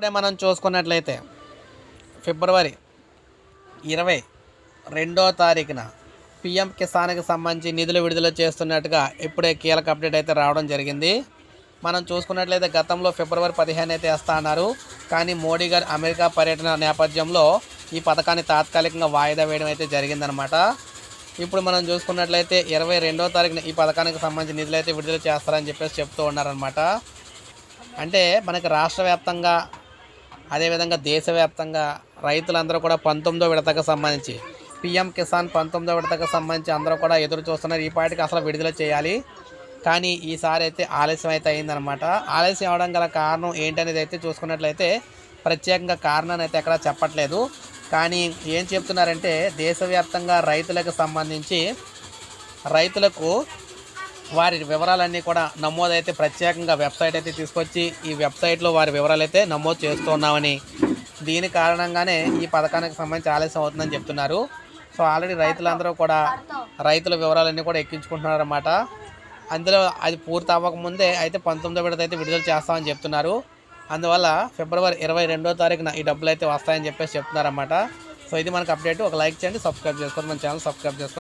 ఇప్పుడే మనం చూసుకున్నట్లయితే ఫిబ్రవరి ఇరవై రెండో తారీఖున పిఎం కిసాన్కి సంబంధించి నిధులు విడుదల చేస్తున్నట్టుగా ఇప్పుడే కీలక అప్డేట్ అయితే రావడం జరిగింది. మనం చూసుకున్నట్లయితే గతంలో ఫిబ్రవరి పదిహేను అయితే వేస్తా అన్నారు. కానీ మోడీ గారు అమెరికా పర్యటన నేపథ్యంలో ఈ పథకాన్ని తాత్కాలికంగా వాయిదా వేయడం అయితే జరిగిందనమాట ఇప్పుడు మనం చూసుకున్నట్లయితే ఇరవై రెండో తారీఖున ఈ పథకానికి సంబంధించి నిధులు అయితే విడుదల చేస్తారని చెప్పేసి చెప్తూ ఉన్నారనమాట అంటే మనకి రాష్ట్ర వ్యాప్తంగా అదేవిధంగా దేశవ్యాప్తంగా రైతులందరూ కూడా పంతొమ్మిదో విడతకు సంబంధించి పిఎం కిసాన్ పంతొమ్మిదో విడతకు సంబంధించి అందరూ కూడా ఎదురు చూస్తున్నారు. ఈ పాటికి అసలు విడుదల చేయాలి. కానీ ఈసారి అయితే ఆలస్యం అయితే అయిందనమాట ఆలస్యం అవడం గల కారణం ఏంటనేది అయితే చూసుకున్నట్లయితే ప్రత్యేకంగా కారణాన్ని అయితే ఎక్కడ చెప్పట్లేదు. కానీ ఏం చెప్తున్నారంటే దేశవ్యాప్తంగా రైతులకు సంబంధించి రైతులకు వారి వివరాలన్నీ కూడా నమోదైతే ప్రత్యేకంగా వెబ్సైట్ అయితే తీసుకొచ్చి ఈ వెబ్సైట్లో వారి వివరాలు అయితే నమోదు చేస్తున్నామని దీని కారణంగానే ఈ పథకానికి సంబంధించి ఆలస్యం అవుతుందని చెప్తున్నారు. సో ఆల్రెడీ రైతులందరూ కూడా రైతుల వివరాలన్నీ కూడా ఎక్కించుకుంటున్నారన్నమాట. అందులో అది పూర్తి అవ్వకముందే అయితే పంతొమ్మిదో విడత అయితే విడుదల చేస్తామని చెప్తున్నారు. అందువల్ల ఫిబ్రవరి ఇరవై రెండో తారీఖున ఈ డబ్బులు అయితే వస్తాయని చెప్పేసి చెప్తున్నారన్నమాట. సో ఇది మనకు అప్డేట్. ఒక లైక్ చేయండి సబ్స్క్రైబ్ చేసుకోండి. మన ఛానల్ సబ్స్క్రైబ్ చేసుకోండి.